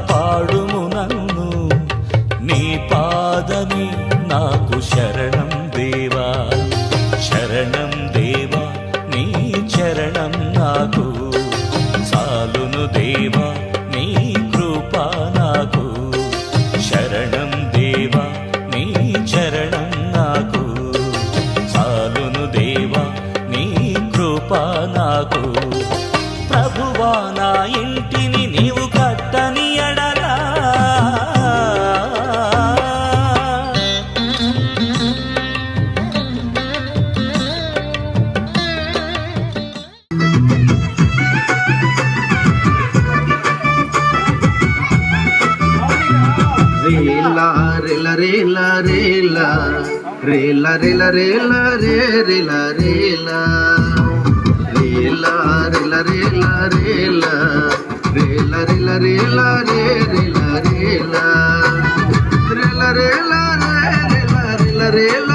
కాపాడుము నన్ను. నీ పాదమి రేల రే రిల రేల. రేల రిల రేల రేల. రేల రిల రేల రే రిల రేల. రేల రేల రే రిల రేల.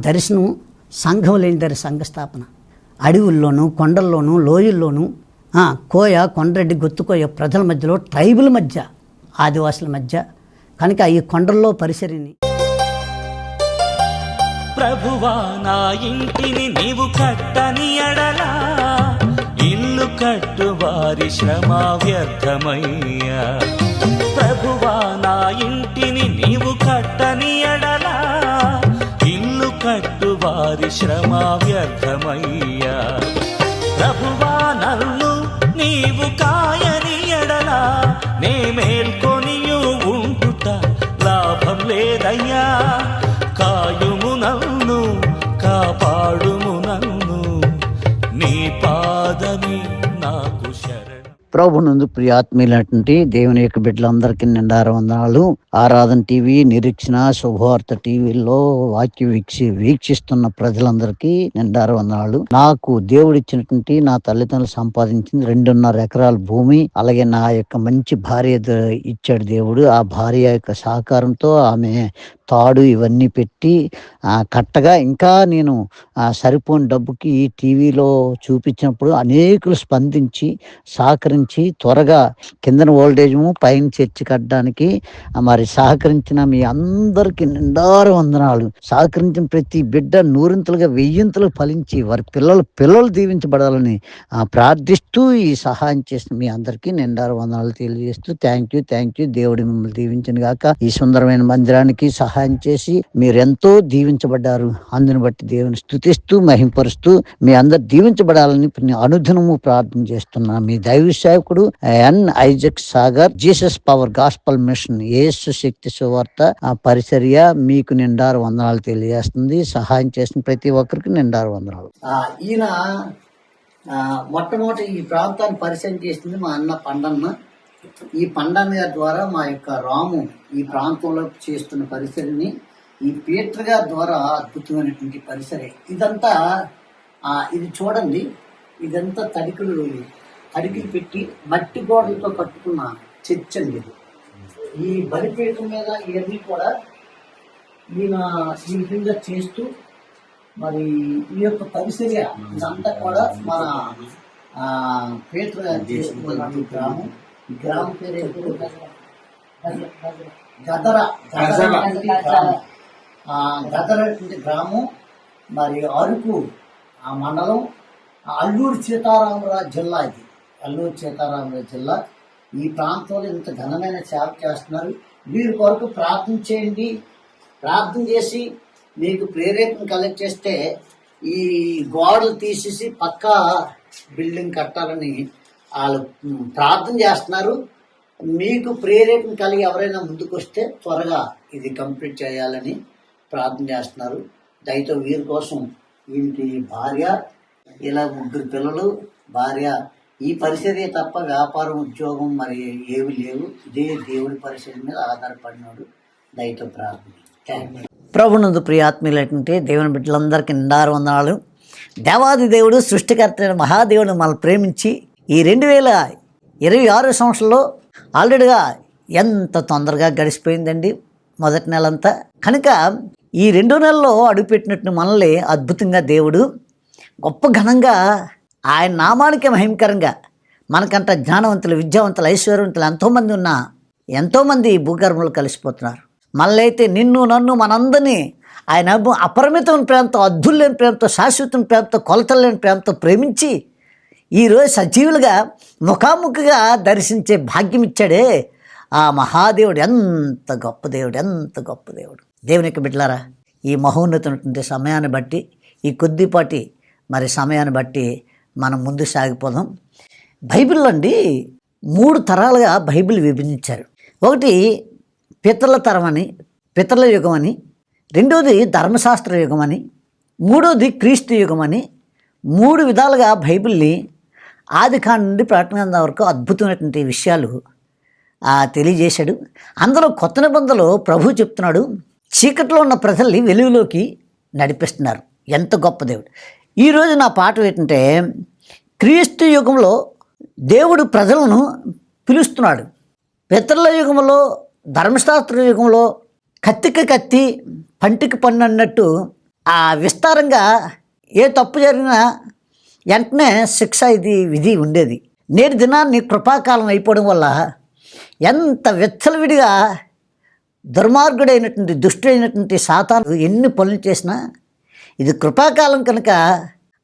దర్శనం సంఘం లేని దరి సంఘ స్థాపన అడవుల్లోనూ కొండల్లోనూ లోయల్లోనూ కోయ కొండరెడ్డి గుత్తుకోయ ప్రజల మధ్యలో ట్రైబుల్ మధ్య ఆదివాసుల మధ్య కనుక ఈ కొండల్లో పరిసరిని. ప్రభువా నా ఇంటిని నీవు కట్టని అడలా ఇల్లు కట్టు వారి శ్రమ వ్యర్థమయ్యా. ప్రభువా నా ఇంటిని నీవు కట్టని అడలా ఇల్లు కట్టు వారి శ్రమ వ్యర్థమయ్యా. ప్రభువా నన్ను నీవు కాయని ఎడలా నే మేల్కొనియు ఉంటుట లాభం లేదయ్యా. కాయుము నన్ను కాపాడుము నన్ను నీ పా ప్రభునందు ప్రియాత్మీలటువంటి దేవుని యొక్క బిడ్డలందరికీ నిండార వందనాలు. ఆరాధన టీవీ నిరీక్షణ శుభవార్త టీవీలో వాక్య వీక్షి వీక్షిస్తున్న ప్రజలందరికీ నిండార వందనాలు. నాకు దేవుడిచ్చినటువంటి నా తల్లిదండ్రులు సంపాదించింది రెండున్నర ఎకరాల భూమి అలాగే నా యొక్క మంచి భార్య ఇచ్చాడు దేవుడు. ఆ భార్య యొక్క సహకారంతో ఆమె తాడు ఇవన్నీ పెట్టి కట్టగా ఇంకా నేను సరిపోని డబ్బుకి ఈ టీవీలో చూపించినప్పుడు అనేకులు స్పందించి సహకరించి త్వరగా కిందన ఓల్టేజము పైన చర్చి కట్టడానికి మరి సహకరించిన మీ అందరికి నిండారు వందనాలు. సహకరించిన ప్రతి బిడ్డ నూరింతలుగా వెయ్యింతలు ఫలించి వారి పిల్లలు పిల్లలు దీవించబడాలని ప్రార్థిస్తూ ఈ సహాయం చేసిన మీ అందరికీ నిండారు వందనాలు తెలియజేస్తూ థ్యాంక్ యూ థ్యాంక్ యూ. దేవుడి మిమ్మల్ని దీవించిన గాక. ఈ సుందరమైన మందిరానికి సహాయం సహాయం చేసి మీరెంతో దీవించబడ్డారు. అందుని బట్టి దేవుని స్థుతిస్తూ మహింపరుస్తూ మీ అందరు దీవించబడాలని అనుదినము ప్రార్థన చేస్తున్నా. మీ దైవ సేవకుడు N Isaac Sagar Jesus power gospel mission Yesu శక్తి సువార్త ఆ పరిచర్య మీకు నిండారు వందనాలు తెలియజేస్తుంది. సహాయం చేసిన ప్రతి ఒక్కరికి నిండారు వందనాలు. ఈయన మొట్టమొదటి ఈ ప్రాంతాన్ని పరిచయం చేసింది మా అన్న పండన్న ఈ పండన్న గారి ద్వారా మా యొక్క రాము ఈ ప్రాంతంలో చేస్తున్న పరిసరిని ఈ పీటర్ గారి ద్వారా అద్భుతమైనటువంటి పరిసరి. ఇదంతా ఇది చూడండి ఇదంతా తడికలు తడికలు పెట్టి మట్టి గోడలతో కట్టుకున్న చర్చ్ అండి ఇది. ఈ బలిపీఠం మీద ఇవన్నీ కూడా ఈయన ఈ విధంగా చేస్తూ మరి ఈ యొక్క పరిసర ఇదంతా కూడా మన ఆ, పేతురు గారు చేసుకున్నటువంటి గ్రామం గ్రామం పేరు గదర గదర గ్రామం. ఆ, గదర అనేటువంటి గ్రామం మరి అరకు ఆ మండలం అల్లూరు సీతారామరాజు జిల్లా ఇది. అల్లూరు సీతారామరాజు జిల్లా. ఈ ప్రాంతంలో ఇంత ఘనమైన సేవ చేస్తున్నారు. వీరి కొరకు ప్రార్థన చేయండి. ప్రార్థన చేసి మీకు ప్రేరేపణ కలెక్ట్ చేస్తే ఈ గోడలు తీసేసి పక్కా బిల్డింగ్ కట్టాలని వాళ్ళు ప్రార్థన చేస్తున్నారు. మీకు ప్రేరేపణ కలిగి ఎవరైనా ముందుకొస్తే త్వరగా ఇది కంప్లీట్ చేయాలని ప్రార్థన చేస్తున్నారు. దయతో వీరి కోసం వీరికి భార్య ఇలా ముగ్గురు పిల్లలు భార్య ఈ పరిస్థితి తప్ప వ్యాపారం ఉద్యోగం మరి ఏవి లేవు. ఇదే దేవుడి పరిస్థితి మీద ఆధారపడినాడు దయతో ప్రార్థన. ప్రభునందు ప్రియాత్మీయులైనటువంటి దేవుని బిడ్డలందరికీ నిండారు వందనాలు దేవాది దేవుడు సృష్టికర్త మహాదేవుడు మనల్ని ప్రేమించి ఈ రెండు వేల ఇరవై ఆరు సంవత్సరంలో ఆల్రెడీగా ఎంత తొందరగా గడిచిపోయిందండి మొదటి నెలంతా. కనుక ఈ రెండు నెలల్లో అడుగుపెట్టినట్టు మనల్ని అద్భుతంగా దేవుడు గొప్ప ఘనంగా ఆయన నామానికి మహిమకరంగా మనకంట జ్ఞానవంతులు విద్యావంతులు ఐశ్వర్యవంతులు ఎంతోమంది ఉన్నా ఎంతోమంది భూగర్భంలో కలిసిపోతున్నారు. మళ్ళైతే నిన్ను నన్ను మనందరినీ ఆయన అపరిమితమైన ప్రేమతో అద్దులేని ప్రేమతో శాశ్వతం ప్రేమతో కొలతలేని ప్రేమతో ప్రేమించి ఈరోజు సజీవులుగా ముఖాముఖిగా దర్శించే భాగ్యం ఇచ్చాడే ఆ మహాదేవుడు. ఎంత గొప్ప దేవుడు ఎంత గొప్ప దేవుడు. దేవుని బిడ్డలారా ఈ మహోన్నతమైనటువంటి సమయాన్ని బట్టి ఈ కొద్దిపాటి మరి సమయాన్ని బట్టి మనం ముందు సాగిపోదాం. బైబిల్లో అండి మూడు తరాలుగా బైబిల్ విభజించారు. ఒకటి పితరుల తరం అని పితరుల యుగం అని రెండోది ధర్మశాస్త్ర యుగం అని మూడోది క్రీస్తు యుగం అని మూడు విధాలుగా బైబిల్ని ఆది కాండ నుండి ప్రకటన వరకు అద్భుతమైనటువంటి విషయాలు తెలియజేశాడు. అందులో కొత్త నిబంధనలో ప్రభు చెప్తున్నాడు చీకట్లో ఉన్న ప్రజల్ని వెలుగులోకి నడిపిస్తున్నారు. ఎంత గొప్ప దేవుడు. ఈరోజు నా పాట ఏంటంటే క్రీస్తు యుగంలో దేవుడు ప్రజలను పిలుస్తున్నాడు. పితరుల యుగంలో ధర్మశాస్త్ర యుగంలో కత్తికి కత్తి పంటికి పన్ను అన్నట్టు ఆ విస్తారంగా ఏ తప్పు జరిగినా వెంటనే శిక్ష ఇది విధి ఉండేది. నేటి దినాన్ని కృపాకాలం అయిపోవడం వల్ల ఎంత విచ్చలవిడిగా దుర్మార్గుడైనటువంటి దుష్టుడైనటువంటి సాతాను ఎన్ని పనులు చేసినా ఇది కృపాకాలం కనుక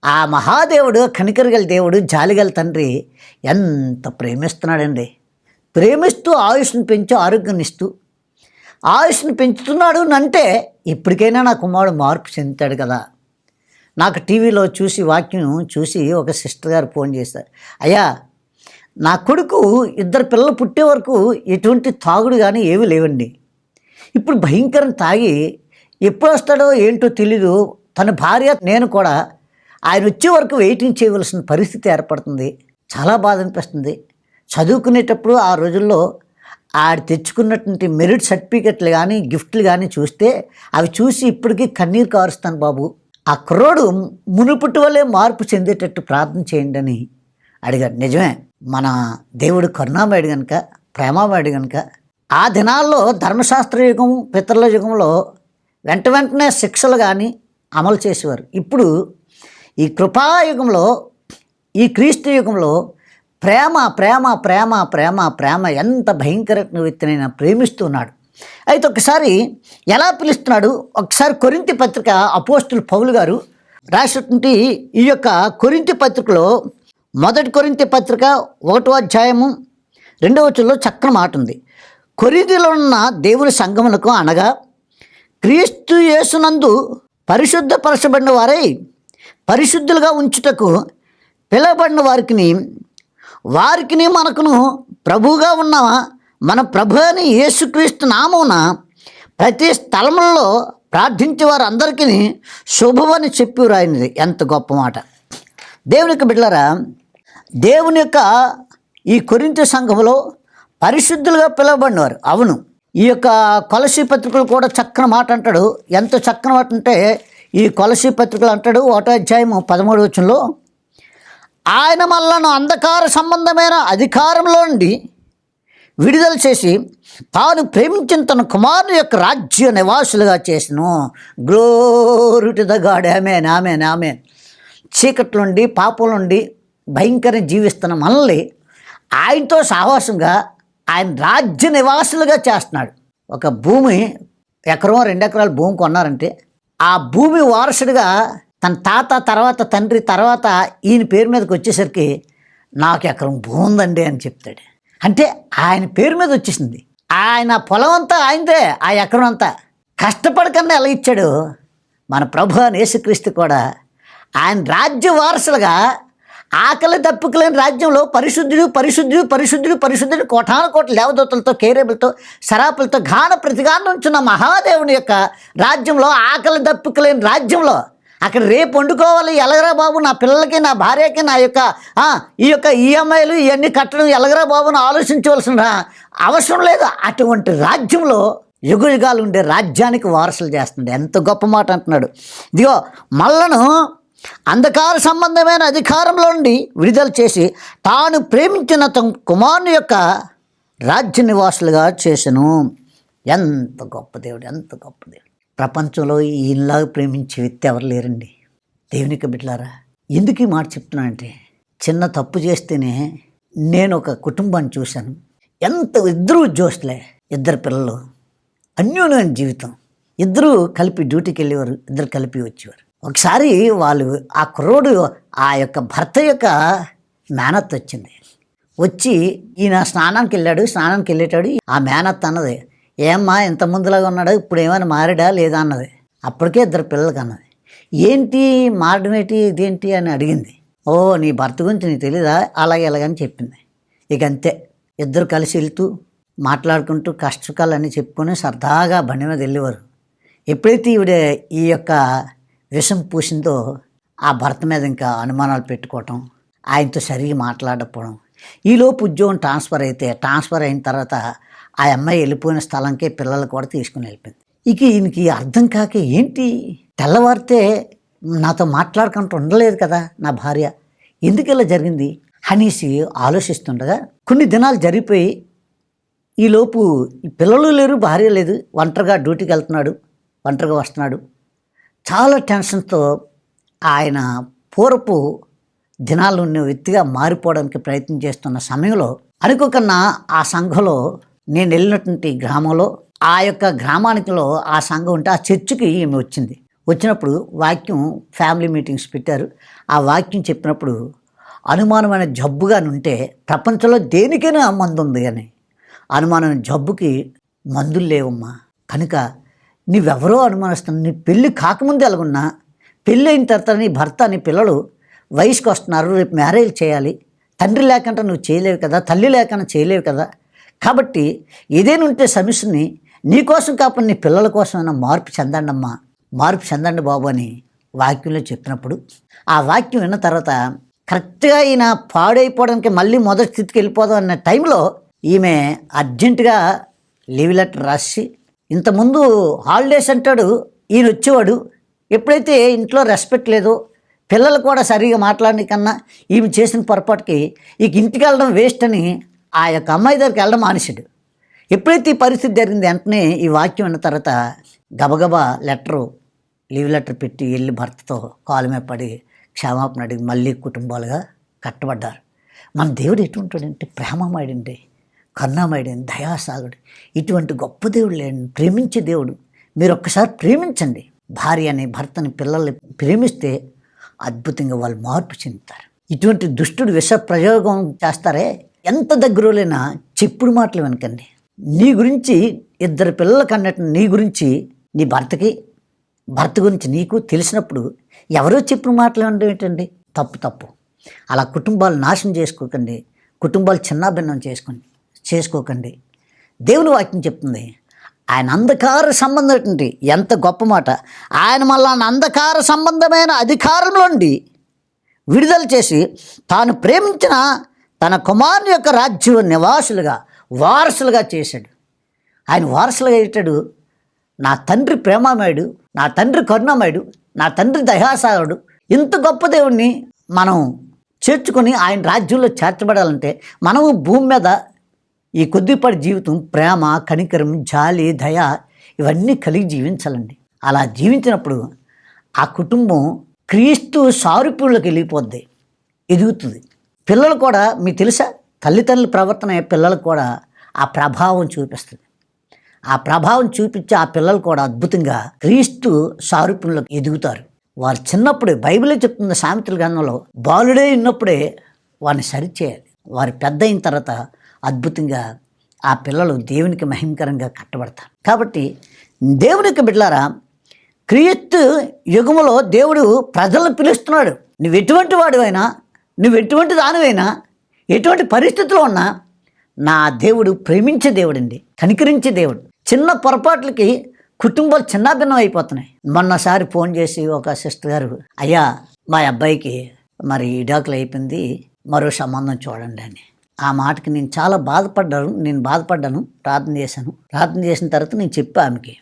ఆ మహాదేవుడు కనికరగల దేవుడు జాలిగల తండ్రి ఎంత ప్రేమిస్తున్నాడండి. ప్రేమిస్తూ ఆయుష్ను పెంచి ఆరోగ్యాన్ని ఇస్తూ ఆయుష్ను పెంచుతున్నాడు అంటే ఇప్పటికైనా నా కుమారుడు మార్పు చెందుతాడు కదా. నాకు టీవీలో చూసి వాక్యం చూసి ఒక సిస్టర్ గారు ఫోన్ చేశారు. అయ్యా నా కొడుకు ఇద్దరు పిల్లలు పుట్టే వరకు ఎటువంటి తాగుడు కానీ ఏమీ లేవండి. ఇప్పుడు భయంకరం తాగి ఎప్పుడు వస్తాడో ఏంటో తెలీదు. తన భార్య నేను కూడా ఆయన వచ్చే వరకు వెయిటింగ్ చేయవలసిన పరిస్థితి ఏర్పడుతుంది. చాలా బాధ అనిపిస్తుంది. చదువుకునేటప్పుడు ఆ రోజుల్లో ఆడు తెచ్చుకున్నటువంటి మెరిట్ సర్టిఫికెట్లు కానీ గిఫ్ట్లు కానీ చూస్తే అవి చూసి ఇప్పటికీ కన్నీరు కారుస్తాను బాబు. ఆ కుర్రోడు మునుపటి వల్లే మార్పు చెందేటట్టు ప్రార్థన చేయండి అని అడిగాడు. నిజమే మన దేవుడు కరుణామయుడు కనుక ప్రేమామయుడు కనుక ఆ దినాల్లో ధర్మశాస్త్ర యుగం పితరుల యుగంలో వెంట వెంటనే శిక్షలు కానీ అమలు చేసేవారు. ఇప్పుడు ఈ కృపాయుగంలో ఈ క్రీస్తు యుగంలో ప్రేమ ప్రేమ ప్రేమ ప్రేమ ప్రేమ ఎంత భయంకరమైన వ్యక్తినైనా ప్రేమిస్తున్నాడు అయితే ఒకసారి ఎలా పిలుస్తున్నాడు? ఒకసారి కొరింతి పత్రిక అపోస్టులు పౌలు గారు రాసినటువంటి ఈ యొక్క కొరింతి పత్రికలో మొదటి కొరింతి పత్రిక ఒకటో అధ్యాయము రెండవ వచనంలో చక్కని మాట ఉంది. కొరింతిలో ఉన్న దేవుని సంగములకు అనగా క్రీస్తు యేసునందు పరిశుద్ధపరచబడిన వారై పరిశుద్ధులుగా ఉంచుటకు పిలవబడిన వారికి వారికి మనకును ప్రభువుగా ఉన్న మన ప్రభు అని యేసుక్రీస్తు నామమున ప్రతి స్థలములలో ప్రార్థించే వారు అందరికీ శుభమని చెప్పి రాయినది ఎంత గొప్ప మాట. దేవునికి బిడ్డలరా దేవుని యొక్క ఈ కొరింత సంఘములో పరిశుద్ధులుగా పిలువబడినవారు. అవును ఈ యొక్క కొలసి పత్రికలు కూడా చక్కని మాట అంటాడు. ఎంత చక్కని మాట అంటే ఈ కొలసి పత్రికలు అంటాడు ఒకటో అధ్యాయము పదమూడు వచ్చంలో ఆయన మళ్ళను అంధకార సంబంధమైన అధికారంలో నుండి విడుదల చేసి తాను ప్రేమించిన తన కుమారుని యొక్క రాజ్య నివాసులుగా చేసను. Glory to the God amen amen amen చీకటి నుండి పాపం నుండి భయంకర జీవిస్తున్న మనల్ని ఆయనతో సావాసంగా ఆయన రాజ్య నివాసులుగా చేస్తున్నాడు. ఒక భూమి ఎకరం రెండు ఎకరాల భూమి కొన్నారంటే ఆ భూమి వారసుడిగా తన తాత తర్వాత తండ్రి తర్వాత ఈయన పేరు మీదకి వచ్చేసరికి నాకు ఎకరం భూమి ఉందండి అని చెప్తాడు. అంటే ఆయన పేరు మీద వచ్చేసింది. ఆయన పొలం అంతా ఆయనదే ఆ ఎకరం అంతా. కష్టపడకుండా ఎలా ఇచ్చాడు. మన ప్రభు అని యేసుక్రీస్తు కూడా ఆయన రాజ్య వారసులుగా ఆకలి తప్పుకులేని రాజ్యంలో పరిశుద్ధుడు పరిశుద్ధుడు పరిశుద్ధుడు పరిశుద్ధుడు కోటాను కోట్ల లేవదూతలతో కేరేబులతో సరాపులతో ఘాన ప్రతిగానం ఉంచున్న మహాదేవుని యొక్క రాజ్యంలో ఆకలి తప్పుకులేని రాజ్యంలో అక్కడ రేపు వండుకోవాలి. ఎలగరా బాబు? నా పిల్లలకి నా భార్యకి నా యొక్క ఈ యొక్క ఈఎంఐలు ఇవన్నీ కట్టడం ఎలగరా బాబును ఆలోచించవలసిన అవసరం లేదు. అటువంటి రాజ్యంలో యుగ యుగాలు ఉండే రాజ్యానికి వారసులు చేస్తున్నాడు ఎంత గొప్ప మాట అంటున్నాడు. ఇదిగో మళ్ళను అంధకార సంబంధమైన అధికారంలో నుండి విడుదల చేసి తాను ప్రేమించిన తన కుమారుని యొక్క రాజ్య నివాసులుగా చేసను. ఎంత గొప్ప దేవుడు ఎంత గొప్ప దేవుడు. ప్రపంచంలో ఈయనలా ప్రేమించే వ్యక్తి ఎవరు లేరండి. దేవునికి బిడ్డలారా ఎందుకు ఈ మాట చెప్తున్నానంటే చిన్న తప్పు చేస్తేనే నేను ఒక కుటుంబాన్ని చూశాను. ఎంత ఇద్దరు ఉద్యోగస్తులే ఇద్దరు పిల్లలు అన్యోన్యమైన జీవితం. ఇద్దరు కలిపి డ్యూటీకి వెళ్ళేవారు ఇద్దరు కలిపి వచ్చేవారు. ఒకసారి వాళ్ళు ఆ కుర్రోడు ఆ యొక్క భర్త యొక్క మేనత్ వచ్చింది. వచ్చి ఈయన స్నానానికి వెళ్ళాడు స్నానానికి వెళ్ళేటాడు ఆ మేనత్ అన్నది ఏమ్మా ఇంత ముందులాగా ఉన్నాడా? ఇప్పుడు ఏమైనా మారాడా లేదా అన్నది. అప్పటికే ఇద్దరు పిల్లలకి అన్నది. ఏంటి మారడం ఏంటి ఇదేంటి అని అడిగింది. ఓ నీ భర్త గురించి నీకు తెలీదా? అలాగే ఇలాగని చెప్పింది. ఇక అంతే. ఇద్దరు కలిసి వెళ్తూ మాట్లాడుకుంటూ కష్టకాలన్నీ చెప్పుకొని సరదాగా బండి మీద వెళ్ళేవారు. ఎప్పుడైతే ఈవిడ ఈ యొక్క విషం పూసిందో ఆ భర్త మీద ఇంకా అనుమానాలు పెట్టుకోవటం ఆయనతో సరిగా మాట్లాడకపోవడం ఈలోపు ఉద్యోగం ట్రాన్స్ఫర్ అయితే ట్రాన్స్ఫర్ అయిన తర్వాత ఆ అమ్మాయి వెళ్ళిపోయిన స్థలంకే పిల్లలు కూడా తీసుకుని వెళ్ళిపోయింది. ఇక ఈయనకి అర్థం కాక ఏంటి? తెల్లవారితే నాతో మాట్లాడకుండా ఉండలేదు కదా నా భార్య. ఎందుకు ఇలా జరిగింది? అనేసి ఆలోచిస్తుండగా కొన్ని దినాలు జరిగిపోయి ఈలోపు పిల్లలు లేరు భార్య లేదు ఒంటరిగా డ్యూటీకి వెళ్తున్నాడు ఒంటరిగా వస్తున్నాడు. చాలా టెన్షన్తో ఆయన పూర్వపు దినాలు ఉన్న వ్యక్తిగా మారిపోవడానికి ప్రయత్నం చేస్తున్న సమయంలో అనుకోకన్నా ఆ సంఘంలో నేను వెళ్ళినటువంటి గ్రామంలో ఆ యొక్క గ్రామానికిలో ఆ సంఘం ఉంటే ఆ చర్చికి ఈమె వచ్చింది. వచ్చినప్పుడు వాక్యం ఫ్యామిలీ మీటింగ్స్ పెట్టారు. ఆ వాక్యం చెప్పినప్పుడు అనుమానమైన జబ్బుగా ఉంటే ప్రపంచంలో దేనికైనా మందు ఉంది అని. అనుమానమైన జబ్బుకి మందులు లేవమ్మా. కనుక నీవెవరో అనుమానిస్తున్నావు నీ పెళ్ళి కాకముందే ఎలాగున్నా పెళ్ళి అయిన తర్వాత నీ భర్త నీ పిల్లలు వయసుకు వస్తున్నారు రేపు మ్యారేజ్ చేయాలి. తండ్రి లేకుండా నువ్వు చేయలేవు కదా తల్లి లేకుండా చేయలేవు కదా కాబట్టి ఏదైనా ఉంటే సమస్యని నీకోసం కాకుండా నీ పిల్లల కోసమైనా మార్పు చెందండమ్మా మార్పు చెందండి బాబు అని వాక్యంలో చెప్పినప్పుడు. ఆ వాక్యం విన్న తర్వాత కరెక్ట్గా ఈయన పాడైపోవడానికి మళ్ళీ మొదటి స్థితికి వెళ్ళిపోదాం అన్న టైంలో ఈమె అర్జెంటుగా లీవ్ లెటర్ రాసి ఇంతకుముందు హాలిడేస్ అంటాడు ఈయన వచ్చేవాడు ఎప్పుడైతే ఇంట్లో రెస్పెక్ట్ లేదో పిల్లలు కూడా సరిగా మాట్లాడిన కన్నా ఈమె చేసిన పొరపాటుకి ఇక ఇంటికి వెళ్ళడం వేస్ట్ అని ఆ యొక్క అమ్మాయి దగ్గరికి వెళ్ళడం మానేశాడు. ఎప్పుడైతే ఈ పరిస్థితి జరిగింది వెంటనే ఈ వాక్యం విన్న తర్వాత గబగబా లెటరు లీవ్ లెటర్ పెట్టి వెళ్ళి భర్తతో కాలు మీద పడి క్షమాపణ అడిగి మళ్ళీ కుటుంబాలుగా కట్టబడ్డారు. మన దేవుడు ఎటువంటాడంటే ప్రేమమాడండి కరుణామయుడు దయాసాగుడు ఇటువంటి గొప్ప దేవుడు లేండి ప్రేమించే దేవుడు. మీరు ఒక్కసారి ప్రేమించండి. భార్యని భర్తని పిల్లల్ని ప్రేమిస్తే అద్భుతంగా వాళ్ళు మార్పు చెందుతారు. ఇటువంటి దుష్టుడు విష ప్రయోగం చేస్తారే? ఎంత దగ్గరలైనా చెప్పుడు మాటలు వెనకండి. నీ గురించి ఇద్దరు పిల్లలకు అన్నట్టు నీ గురించి నీ భర్తకి భర్త గురించి నీకు తెలిసినప్పుడు ఎవరో చెప్పిన మాటలు అనడం ఏంటండి? తప్పు తప్పు. అలా కుటుంబాలు నాశనం చేసుకోకండి. కుటుంబాలు చిన్నాభిన్నం చేసుకోండి. చేసుకోకండి. దేవుని వాక్యం చెప్తుంది ఆయన అంధకార సంబంధమైనటువంటి ఎంత గొప్ప మాట. ఆయన మళ్ళా అంధకార సంబంధమైన అధికారంలోండి విడుదల చేసి తాను ప్రేమించిన తన కుమారుని యొక్క రాజ్య నివాసులుగా వారసులుగా చేశాడు. ఆయన వారసులుగా ఇచ్చాడు నా తండ్రి ప్రేమమయుడు నా తండ్రి కరుణమయుడు నా తండ్రి దయాసారుడు ఇంత గొప్ప దేవుణ్ణి మనం చేర్చుకొని ఆయన రాజ్యంలో చేర్చబడాలంటే మనము భూమి మీద ఈ కొద్దిపాటి జీవితం ప్రేమ కనికరం జాలి దయ ఇవన్నీ కలిగి జీవించాలండి. అలా జీవించినప్పుడు ఆ కుటుంబం క్రీస్తు సారూప్యంలోకి వెళ్ళిపోద్ది ఎదుగుతుంది. పిల్లలు కూడా మీకు తెలుసా? తల్లిదండ్రుల ప్రవర్తన పిల్లలకు కూడా ఆ ప్రభావం చూపిస్తుంది. ఆ ప్రభావం చూపించి ఆ పిల్లలు కూడా అద్భుతంగా క్రీస్తు సారూప్యంలోకి ఎదుగుతారు. వారు చిన్నప్పుడే బైబిలే చెప్తున్న సామెతల గ్రంథంలో బాలుడే ఉన్నప్పుడే వారిని సరిచేయాలి. వారు పెద్ద అయిన తర్వాత అద్భుతంగా ఆ పిల్లలు దేవునికి మహిమకరంగా కట్టబడతారు. కాబట్టి దేవునికి బిడ్డలారా క్రీస్తు యుగములో దేవుడు ప్రజలను పిలుస్తున్నాడు. నువ్వు ఎటువంటి వాడివైనా నువ్వు ఎటువంటి దానివైనా ఎటువంటి పరిస్థితిలో ఉన్నా నా దేవుడు ప్రేమించే దేవుడండి కనికరించే దేవుడు. చిన్న పొరపాట్లకి కుటుంబాలు చిన్నాభిన్నం అయిపోతున్నాయి. మొన్నసారి ఫోన్ చేసి ఒక సిస్టర్ గారు అయ్యా మా అబ్బాయికి మరి ఇడాకులు అయిపోయింది మరో సంబంధం చూడండి అని. ఆ మాటకి నేను చాలా బాధపడ్డాను నేను బాధపడ్డాను ప్రార్థన చేశాను. ప్రార్థన చేసిన తర్వాత నేను చెప్పా ఆమెకి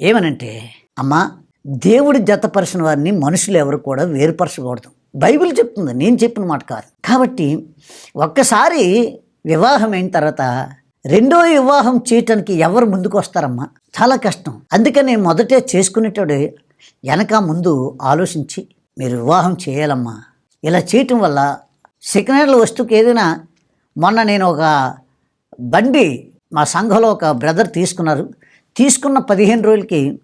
ఏమనంటే అమ్మా దేవుడు జతపరిచిన వారిని మనుషులు ఎవరు కూడా వేరుపరచకూడదు. బైబిల్ చెప్తుంది నేను చెప్పిన మాట కాదు. కాబట్టి ఒక్కసారి వివాహం అయిన తర్వాత రెండో వివాహం చేయటానికి ఎవరు ముందుకు వస్తారమ్మా చాలా కష్టం. అందుకని మొదటే చేసుకునేటోడు వెనక ముందు ఆలోచించి మీరు వివాహం చేయాలమ్మా. ఇలా చేయటం వల్ల సెకండ్ హ్యాండ్ వస్తువుకి ఏదైనా మొన్న నేను ఒక బండి మా సంఘంలో ఒక బ్రదర్ తీసుకున్నారు. తీసుకున్న పదిహేను రోజులకి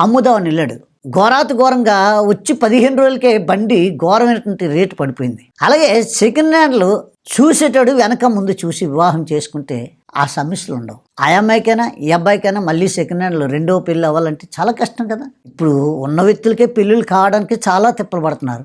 అమ్ముదామని వెళ్ళాడు. ఘోరాతి ఘోరంగా వచ్చి పదిహేను రోజులకే బండి ఘోరమైనటువంటి రేటు పడిపోయింది. అలాగే సెకండ్ హ్యాండ్లు చూసేటాడు వెనక ముందు చూసి వివాహం చేసుకుంటే ఆ సమస్యలు ఉండవు. ఆ అమ్మాయికైనా ఈ అబ్బాయికైనా మళ్ళీ సెకండ్ హ్యాండ్లో రెండో పెళ్ళి అవ్వాలంటే చాలా కష్టం కదా. ఇప్పుడు ఉన్న వ్యక్తులకే పెళ్ళిళ్ళు కావడానికి చాలా తిప్పలు పడుతున్నారు.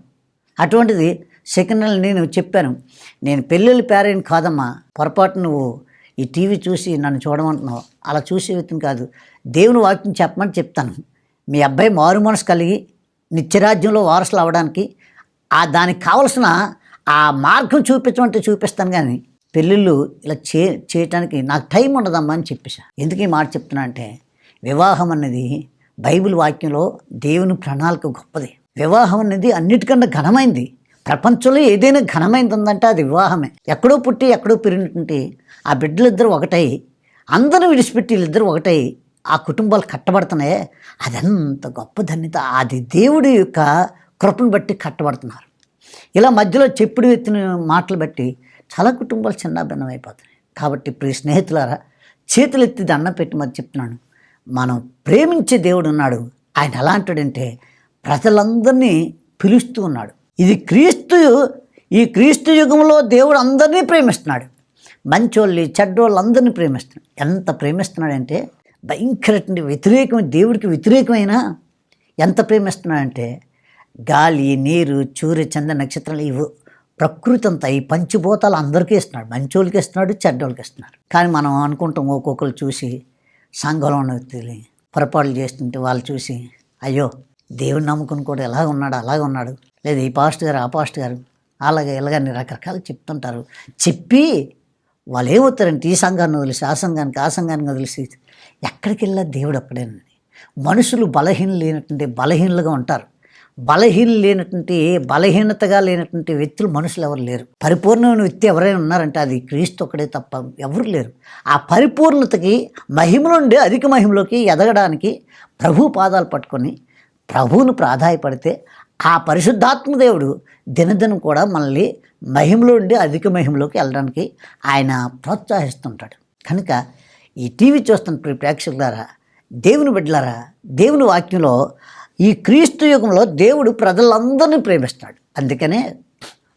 అటువంటిది సెకండ్ హ్యాండ్ నేను చెప్పాను. నేను పెళ్ళిళ్ళు పేరైన కాదమ్మా. పొరపాటు నువ్వు ఈ టీవీ చూసి నన్ను చూడమంటున్నావు. అలా చూసే వ్యక్తిని కాదు. దేవుని వాక్యం చెప్పమని చెప్తాను. మీ అబ్బాయి మారు మనసు కలిగి నిత్యరాజ్యంలో వారసులు అవ్వడానికి ఆ దానికి కావలసిన ఆ మార్గం చూపించమంటే చూపిస్తాను కానీ పెళ్ళిళ్ళు ఇలా చే చేయటానికి నాకు టైం ఉండదమ్మా అని చెప్పేసా ఎందుకు ఈ మాట చెప్తున్నా అంటే వివాహం అనేది బైబిల్ వాక్యంలో దేవుని ప్రణాళిక గొప్పది. వివాహం అనేది అన్నిటికన్నా ఘనమైంది. ప్రపంచంలో ఏదైనా ఘనమైంది ఉందంటే అది వివాహమే. ఎక్కడో పుట్టి ఎక్కడో పెరిగినటువంటి ఆ బిడ్డలిద్దరూ ఒకటై అందరూ విడిచిపెట్టి వీళ్ళిద్దరూ ఒకటై ఆ కుటుంబాలు కట్టబడుతున్నాయే? అదంత గొప్ప ధన్యత. అది దేవుడి యొక్క కృపను బట్టి కట్టబడుతున్నారు. ఇలా మధ్యలో చెప్పుడు ఎత్తిన మాటలు బట్టి చాలా కుటుంబాలు చిన్నాభిన్నం అయిపోతున్నాయి కాబట్టి ప్రియ స్నేహితులారా చేతులు ఎత్తి దండం పెట్టి మరి చెప్తున్నాను. మనం ప్రేమించే దేవుడు ఉన్నాడు. ఆయన ఎలాంటాడంటే ప్రజలందరినీ పిలుస్తూ ఉన్నాడు. ఇది క్రీస్తు ఈ క్రీస్తు యుగంలో దేవుడు అందరినీ ప్రేమిస్తున్నాడు. మంచోళ్ళు చెడ్డోళ్ళు అందరినీ ప్రేమిస్తున్నాడు. ఎంత ప్రేమిస్తున్నాడంటే భయంకరటువంటి వ్యతిరేకం దేవుడికి వ్యతిరేకమైన ఎంత ప్రేమిస్తున్నాడంటే గాలి నీరు సూర్య చంద్ర నక్షత్రాలు ఇవి ప్రకృతి అంతా ఈ పంచిభూతాలు అందరికీ ఇస్తున్నాడు. మంచోళ్ళకి ఇస్తున్నాడు చెడ్డోళ్ళకి ఇస్తున్నాడు. కానీ మనం అనుకుంటాం ఒక్కొక్కరు చూసి సంఘంలో ఉన్న వ్యక్తులు పొరపాట్లు చేస్తుంటే వాళ్ళు చూసి అయ్యో దేవుని నమ్ముకుని కూడా ఎలా ఉన్నాడు అలాగ ఉన్నాడు. లేదా ఈ పాస్ట్ గారు ఆ పాస్ట్ గారు అలాగే ఇలాగని రకరకాలు చెప్తుంటారు. చెప్పి వాళ్ళు ఏమవుతారంటే ఈ సంఘాన్ని వదిలేసి ఆ సంఘానికి ఆ సంఘానికి వదిలేసి ఎక్కడికి వెళ్ళా దేవుడు అక్కడేనండి మనుషులు బలహీన లేనటువంటి బలహీనలుగా ఉంటారు. బలహీన లేనటువంటి బలహీనతగా లేనటువంటి వ్యక్తులు మనుషులు ఎవరు లేరు. పరిపూర్ణమైన వ్యక్తి ఎవరైనా ఉన్నారంటే అది క్రీస్తు ఒకడే తప్ప ఎవరు లేరు. ఆ పరిపూర్ణతకి మహిమ నుండి అధిక మహిమలోకి ఎదగడానికి ప్రభు పాదాలు పట్టుకొని ప్రభువును ప్రాధాయపడితే ఆ పరిశుద్ధాత్మ దేవుడు దినదినం కూడా మనల్ని మహిమలో ఉండి అధిక మహిమలోకి వెళ్ళడానికి ఆయన ప్రోత్సహిస్తుంటాడు. కనుక ఈ టీవీ చూస్తున్న ప్రేక్షకులారా దేవుని బిడ్డలారా దేవుని వాక్యంలో ఈ క్రీస్తు యుగంలో దేవుడు ప్రజలందరినీ ప్రేమిస్తాడు. అందుకనే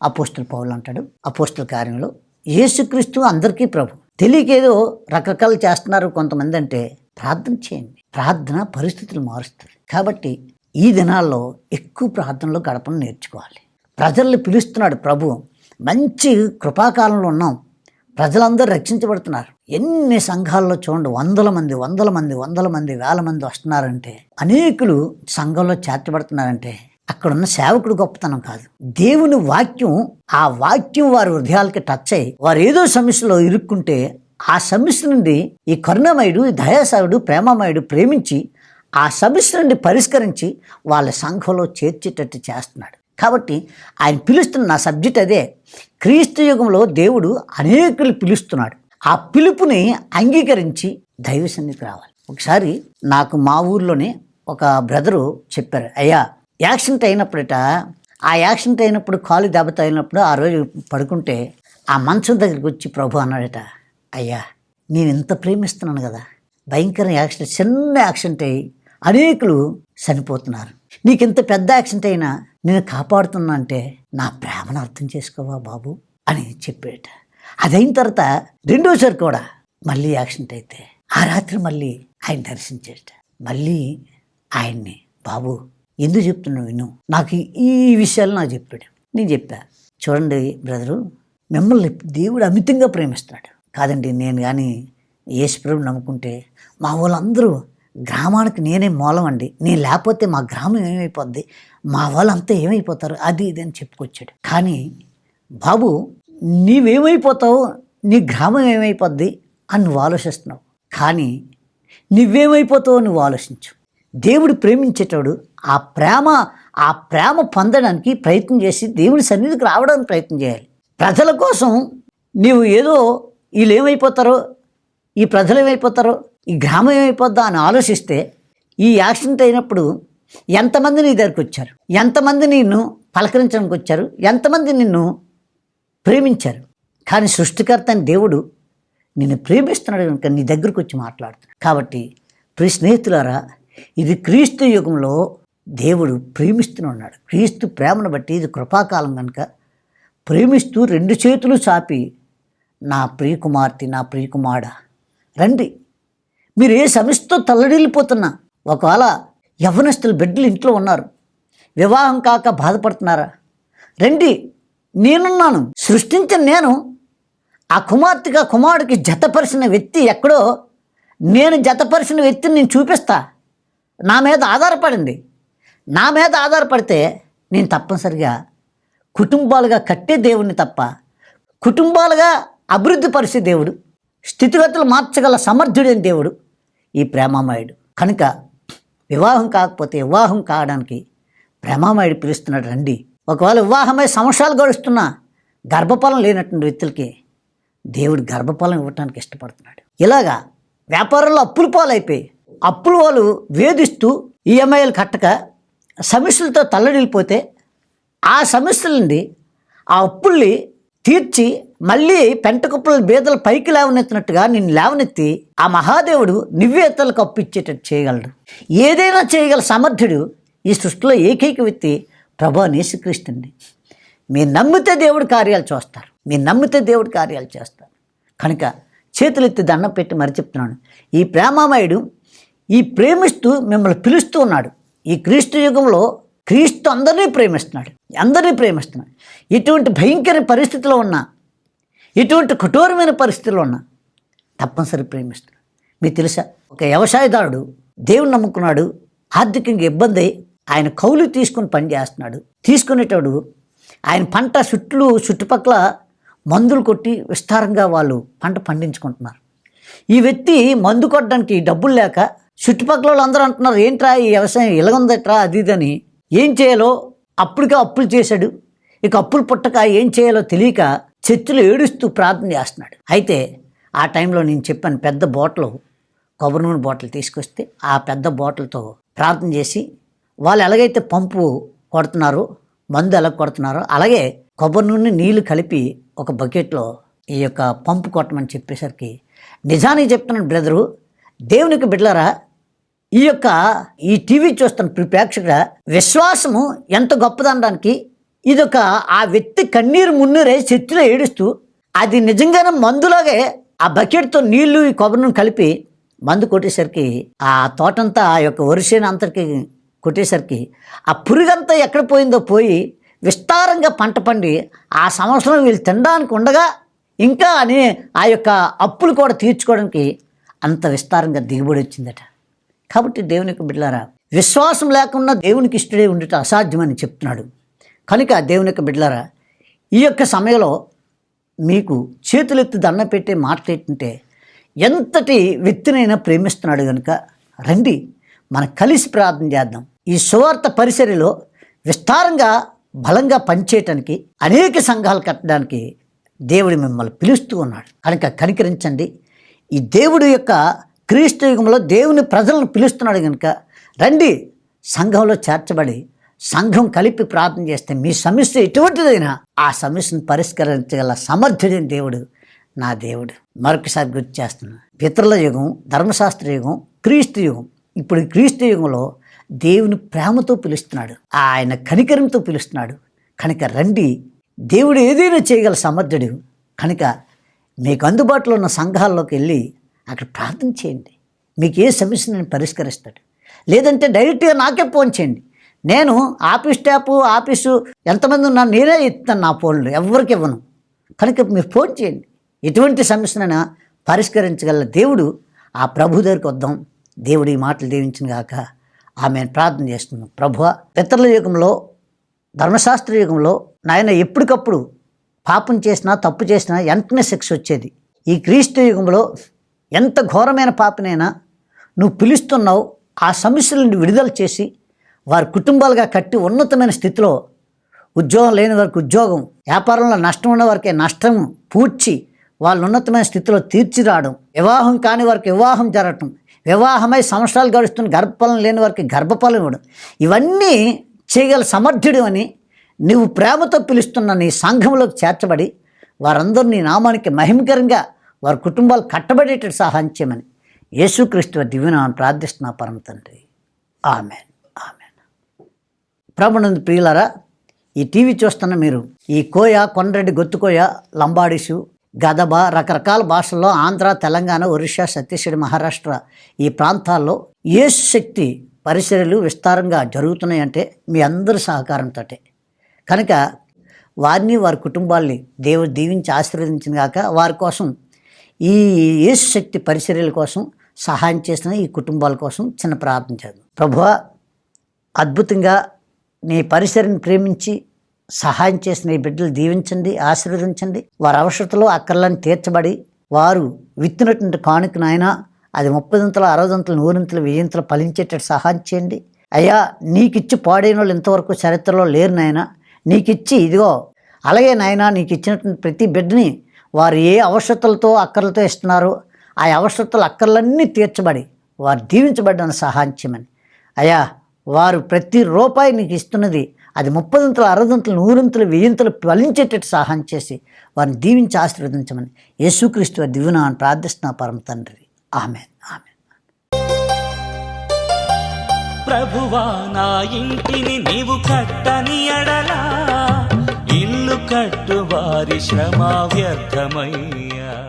అపోస్తుల పౌలు అంటాడు అపోస్తుల కార్యంలో యేసుక్రీస్తు అందరికీ ప్రభు. తెలియకేదో రకరకాలు చేస్తున్నారు కొంతమంది అంటే ప్రార్థన చేయండి. ప్రార్థన పరిస్థితులు మారుస్తుంది కాబట్టి ఈ దినాల్లో ఎక్కువ ప్రార్థనలో గడపను నేర్చుకోవాలి. ప్రజల్ని పిలుస్తున్నాడు ప్రభు. మంచి కృపాకాలంలో ఉన్నాం. ప్రజలందరూ రక్షించబడుతున్నారు. ఎన్ని సంఘాల్లో చూడండి వందల మంది వందల మంది వందల మంది వేల మంది వస్తున్నారంటే అనేకులు సంఘంలో చేర్చబడుతున్నారంటే అక్కడున్న సేవకుడు గొప్పతనం కాదు. దేవుని వాక్యం ఆ వాక్యం వారి హృదయాలకి టచ్ అయ్యి వారు ఏదో సమస్యలో ఇరుక్కుంటే ఆ సమస్య నుండి ఈ కరుణమయుడు ఈ దయాసాయుడు ప్రేమమయుడు ప్రేమించి ఆ సమస్య నుండి పరిష్కరించి వాళ్ళ సంఘంలో చేర్చేటట్టు చేస్తున్నాడు. కాబట్టి ఆయన పిలుస్తున్న నా సబ్జెక్ట్ అదే. క్రీస్తు యుగంలో దేవుడు అనేకులు పిలుస్తున్నాడు. ఆ పిలుపుని అంగీకరించి దైవ సన్నిధికి రావాలి. ఒకసారి నాకు మా ఊర్లోనే ఒక బ్రదరు చెప్పారు అయ్యా యాక్సిడెంట్ అయినప్పుడట ఆ యాక్సిడెంట్ అయినప్పుడు కాలు దెబ్బ తగిలినప్పుడు ఆ రోజు పడుకుంటే ఆ మంచం దగ్గరికి వచ్చి ప్రభు అన్నాడట అయ్యా నేను ఇంత ప్రేమిస్తున్నాను కదా భయంకర యాక్సిడెంట్ చిన్న యాక్సిడెంట్ అయ్యి అనేకులు చనిపోతున్నారు. నీకు ఇంత పెద్ద యాక్సిడెంట్ అయినా నేను కాపాడుతున్నా అంటే నా ప్రేమను అర్థం చేసుకోవా బాబు? అని చెప్పాడట. అదైన తర్వాత రెండోసారి కూడా మళ్ళీ యాక్సిడెంట్ అయితే ఆ రాత్రి మళ్ళీ ఆయన దర్శించేట మళ్ళీ ఆయన్ని బాబు ఎందుకు చెప్తున్నావు విను? నాకు ఈ విషయాలు నాకు చెప్పాడు. నేను చెప్పా చూడండి బ్రదరు మిమ్మల్ని దేవుడు అమితంగా ప్రేమిస్తున్నాడు. కాదండి నేను కానీ యేసుప్రభు నమ్ముకుంటే మా వాళ్ళందరూ గ్రామానికి నేనే మూలం అండి నేను లేకపోతే మా గ్రామం ఏమైపోద్ది? మా వాళ్ళంతా ఏమైపోతారు? అది ఇది అని చెప్పుకొచ్చాడు. కానీ బాబు నీవేమైపోతావు నీ గ్రామం ఏమైపోద్ది అని నువ్వు ఆలోచిస్తున్నావు. కానీ నువ్వేమైపోతావో నువ్వు ఆలోచించు. దేవుడు ప్రేమించేటోడు ఆ ప్రేమ ఆ ప్రేమ పొందడానికి ప్రయత్నం చేసి దేవుడి సన్నిధికి రావడానికి ప్రయత్నం చేయాలి. ప్రజల కోసం నీవు ఏదో వీళ్ళు ఏమైపోతారో ఈ ప్రజలు ఏమైపోతారో ఈ గ్రామం ఏమైపోద్దా అని ఆలోచిస్తే ఈ యాక్సిడెంట్ అయినప్పుడు ఎంతమంది నీ దగ్గరికి వచ్చారు? ఎంతమంది నిన్ను పలకరించడానికి వచ్చారు? ఎంతమంది నిన్ను ప్రేమించారు. కానీ సృష్టికర్త అని దేవుడు నిన్ను ప్రేమిస్తున్నాడు కనుక నీ దగ్గరకు వచ్చి మాట్లాడుతున్నాడు. కాబట్టి ప్రియ స్నేహితులారా ఇది క్రీస్తు యుగంలో దేవుడు ప్రేమిస్తూనే ఉన్నాడు. క్రీస్తు ప్రేమను బట్టి ఇది కృపాకాలం కనుక ప్రేమిస్తూ రెండు చేతులు చాపి నా ప్రియకుమార్తె నా ప్రియకుమార రండి. మీరు ఏ సమస్యతో తల్లడిల్లిపోతున్నా ఒకవేళ యవనస్తులు బిడ్డలు ఇంట్లో ఉన్నారు వివాహం కాక బాధపడుతున్నారా రండి. నేనున్నాను. సృష్టించిన నేను. ఆ కుమార్తెగా కుమారుడికి జతపరిచిన వ్యక్తి ఎక్కడో నేను జతపరిచిన వ్యక్తిని నేను చూపిస్తా. నా మీద ఆధారపడింది. నా మీద ఆధారపడితే నేను తప్పనిసరిగా కుటుంబాలుగా కట్టే దేవుడిని తప్ప కుటుంబాలుగా అభివృద్ధి పరిచే దేవుడు స్థితిగతులు మార్చగల సమర్థుడైన దేవుడు ఈ ప్రేమామయుడు. కనుక వివాహం కాకపోతే వివాహం కావడానికి ప్రేమామయుడు పిలుస్తున్నాడు. రండి. ఒకవేళ వివాహమై సంవత్సరాలు గడుస్తున్నా గర్భఫలం లేనటువంటి వ్యక్తులకి దేవుడు గర్భఫలం ఇవ్వటానికి ఇష్టపడుతున్నాడు. ఇలాగా వ్యాపారంలో అప్పులు పాలైపోయి అప్పుల వాళ్ళు వేధిస్తూ ఈఎంఐలు కట్టక సమస్యలతో తల్లడిల్లిపోతే ఆ సమస్యల నుండి ఆ అప్పుల్ని తీర్చి మళ్ళీ పెంట కుప్పల బీదలు పైకి లేవనెత్తినట్టుగా నిన్ను లేవనెత్తి ఆ మహాదేవుడు నివ్వేతలకు అప్పిచ్చేటట్టు చేయగలడు. ఏదైనా చేయగల సమర్థుడు ఈ సృష్టిలో ఏకైక వ్యక్తి ప్రభా నేసుక్రీస్తుంది మీరు నమ్మితే దేవుడు కార్యాలు చూస్తారు. మీరు నమ్మితే దేవుడి కార్యాలు చేస్తారు. కనుక చేతులెత్తి దండం పెట్టి మరి చెప్తున్నాను. ఈ ప్రేమామయుడు ఈ ప్రేమిస్తూ మిమ్మల్ని పిలుస్తూ ఉన్నాడు. ఈ క్రీస్తు యుగంలో క్రీస్తు అందరినీ ప్రేమిస్తున్నాడు. అందరినీ ప్రేమిస్తున్నాడు. ఇటువంటి భయంకర పరిస్థితిలో ఉన్నా ఇటువంటి కఠోరమైన పరిస్థితిలో ఉన్నా తప్పనిసరి ప్రేమిస్తున్నాడు. మీకు తెలుసా? ఒక వ్యవసాయదారుడు దేవుని నమ్ముకున్నాడు. ఆర్థికంగా ఇబ్బంది ఆయన కౌలు తీసుకుని పని చేస్తున్నాడు. తీసుకునేటోడు ఆయన పంట చుట్టూ చుట్టుపక్కల మందులు కొట్టి విస్తారంగా వాళ్ళు పంట పండించుకుంటున్నారు. ఈ వ్యక్తి మందు కొట్టడానికి డబ్బులు లేక చుట్టుపక్కల వాళ్ళందరూ అంటున్నారు ఏంట్రా ఈ వ్యవసాయం ఇలాగుందట్రా అది ఇదని ఏం చేయాలో అప్పటికే అప్పులు చేశాడు. ఇక అప్పులు పుట్టక ఏం చేయాలో తెలియక చర్చిలో ఏడుస్తూ ప్రార్థన చేస్తున్నాడు. అయితే ఆ టైంలో నేను చెప్పాను పెద్ద బాటిల్ కొబ్బరి నూనె బాటిల్ తీసుకొస్తే ఆ పెద్ద బాటిల్తో ప్రార్థన చేసి వాళ్ళు ఎలాగైతే పంపు కొడుతున్నారు మందు ఎలా కొడుతున్నారో అలాగే కొబ్బరి నూనె నీళ్ళు కలిపి ఒక బకెట్లో ఈ యొక్క పంపు కొట్టమని చెప్పేసరికి నిజానికి చెప్తున్నాను బ్రదరు దేవునికి బిడ్డలరా ఈ యొక్క ఈ టీవీ చూస్తున్న ప్రి- ప్రేక్షకుడ విశ్వాసము ఎంత గొప్పదనడానికి ఇదొక ఆ వ్యక్తి కన్నీరు మున్నీరే చర్చిలో ఏడుస్తూ అది నిజంగానే మందులాగే ఆ బకెట్తో నీళ్ళు ఈ కొబ్బరిని కలిపి మందు కొట్టేసరికి ఆ తోటంతా ఆ యొక్క వరుసైన అంతటికి కొట్టేసరికి ఆ పురుగంతా ఎక్కడ పోయిందో పోయి విస్తారంగా పంట పండి ఆ సంవత్సరం వీళ్ళు తినడానికి ఉండగా ఇంకా అని ఆ యొక్క అప్పులు కూడా తీర్చుకోవడానికి అంత విస్తారంగా దిగుబడి వచ్చిందట. కాబట్టి దేవుని యొక్క బిడ్డలారా విశ్వాసం లేకుండా దేవునికి ఇష్టడే ఉండటం అసాధ్యమని చెప్తున్నాడు. కనుక దేవుని యొక్క బిడ్డలారా ఈ యొక్క సమయంలో మీకు చేతులెత్తి దండ పెట్టే మాటలు ఏంటంటే ఎంతటి వ్యక్తినైనా ప్రేమిస్తున్నాడు కనుక రండి. మనం కలిసి ప్రార్థన చేద్దాం. ఈ సువార్త పరిసరిలో విస్తారంగా బలంగా పనిచేయటానికి అనేక సంఘాలు కట్టడానికి దేవుడు మిమ్మల్ని పిలుస్తూ ఉన్నాడు. కనుక కనికరించండి. ఈ దేవుడు యొక్క క్రీస్తు యుగంలో దేవుని ప్రజలను పిలుస్తున్నాడు కనుక రండి. సంఘంలో చేర్చబడి సంఘం కలిపి ప్రార్థన చేస్తే మీ సమస్య ఎటువంటిదైనా ఆ సమస్యను పరిష్కరించగల సమర్థుడైన దేవుడు నా దేవుడు. మరొకసారి గుర్తు చేస్తున్నాను. పితరుల యుగం ధర్మశాస్త్ర యుగం క్రీస్తు యుగం. ఇప్పుడు క్రీస్తు యుగంలో దేవుని ప్రేమతో పిలుస్తున్నాడు. ఆయన కనికరంతో పిలుస్తున్నాడు. కనుక రండి. దేవుడు ఏదైనా చేయగల సమర్థుడు. కనుక మీకు అందుబాటులో ఉన్న సంఘాల్లోకి వెళ్ళి అక్కడ ప్రార్థన చేయండి. మీకు ఏ సమస్య నేను పరిష్కరిస్తాడు. లేదంటే డైరెక్ట్గా నాకే ఫోన్ చేయండి. నేను ఆఫీస్ స్టాఫ్ ఆఫీసు ఎంతమంది ఉన్నా నేనే ఇస్తాను నా ఫోన్లు. ఎవరికి ఇవ్వను. కనుక మీరు ఫోన్ చేయండి. ఎటువంటి సమస్యనైనా పరిష్కరించగల దేవుడు ఆ ప్రభు దగ్గరికి వద్దాం. దేవుడు ఈ మాటలు దీవించిన గాక ఆమె ప్రార్థన చేస్తున్నాం. ప్రభువ పితరుల యుగంలో ధర్మశాస్త్ర యుగంలో నాయన ఎప్పటికప్పుడు పాపం చేసినా తప్పు చేసినా వెంటనే శిక్ష వచ్చేది. ఈ క్రీస్తు యుగంలో ఎంత ఘోరమైన పాపనైనా నువ్వు పిలుస్తున్నావు ఆ సమస్యల నుండి విడుదల చేసి వారి కుటుంబాలుగా కట్టి ఉన్నతమైన స్థితిలో ఉద్యోగం లేని వారికి ఉద్యోగం వ్యాపారంలో నష్టం ఉన్న వారికి నష్టం పూడ్చి వాళ్ళు ఉన్నతమైన స్థితిలో తీర్చిరావడం వివాహం కాని వారికి వివాహం జరగటం వివాహమై సంవత్సరాలు గడుస్తున్న గర్భఫలం లేని వారికి గర్భఫలం ఇవ్వడం. ఇవన్నీ చేయగల సమర్థుడు అని నువ్వు ప్రేమతో పిలుస్తున్న నీ సంఘంలోకి చేర్చబడి వారందరూ నీ నామానికి మహిమకరంగా వారి కుటుంబాలు కట్టబడేటట్టు సహాయం చేయమని యేసుక్రీస్తు దివ్యనామని ప్రార్థిస్తున్నా పరమ తండ్రి. ఆమెన్. ఆమెన్. ప్రభునందు ప్రియులరా ఈ టీవీ చూస్తున్న మీరు ఈ కోయ కొండరెడ్డి గొత్తుకోయ లంబాడిసు గదబ రకరకాల భాషల్లో ఆంధ్ర తెలంగాణ ఒరిస్సా ఛత్తీస్గఢ్ మహారాష్ట్ర ఈ ప్రాంతాల్లో యేసు శక్తి పరిసరలు విస్తారంగా జరుగుతున్నాయంటే మీ అందరి సహకారంతో కనుక వారిని వారి కుటుంబాల్ని దేవుడు దీవించి ఆశీర్వదించిన గాక వారి కోసం ఈ యేసు శక్తి పరిచర్యల కోసం సహాయం చేసిన ఈ కుటుంబాల కోసం చిన్న ప్రార్థన చేద్దాం. ప్రభువా అద్భుతంగా నీ పరిసరని ప్రేమించి సహాయం చేసిన ఈ బిడ్డలు దీవించండి ఆశీర్వదించండి. వారి అవసరతలు అక్కర్లను తీర్చబడి వారు విత్తినటువంటి కానుక నాయన అది ముప్పదంతలు అరవదంతలు నూరింతలు వెయ్యింతలు ఫలించేటట్టు సహాయం చేయండి. అయ్యా నీకిచ్చి పాడైన వాళ్ళు ఇంతవరకు చరిత్రలో లేరు నాయన. నీకిచ్చి ఇదిగో అలాగే నాయన నీకు ఇచ్చినటువంటి ప్రతి బిడ్డని వారు ఏ అవసరతలతో అక్కర్లతో ఇస్తున్నారో ఆ అవసరతలు అక్కర్లన్నీ తీర్చబడి వారు దీవించబడ్డాను సహాయం చేయమని. అయ్యా వారు ప్రతి రూపాయి నీకు ఇస్తున్నది అది ముప్పదింతలు అరవదంతలు నూరింతలు వెయ్యింతలు ఫలించేటట్టు సహాయం చేసి వారిని దీవించి ఆశీర్వదించమని యేసుక్రీస్తు వారి దివ్యనా అని ప్రార్థిస్తున్నా పరమ తండ్రి. ఆమె ఆమె ప్రభువా నా ఇంటిని నీవు కట్టని ఎడలా ఇల్లు కట్టు వారి శ్రమ వ్యర్థమయ్యా.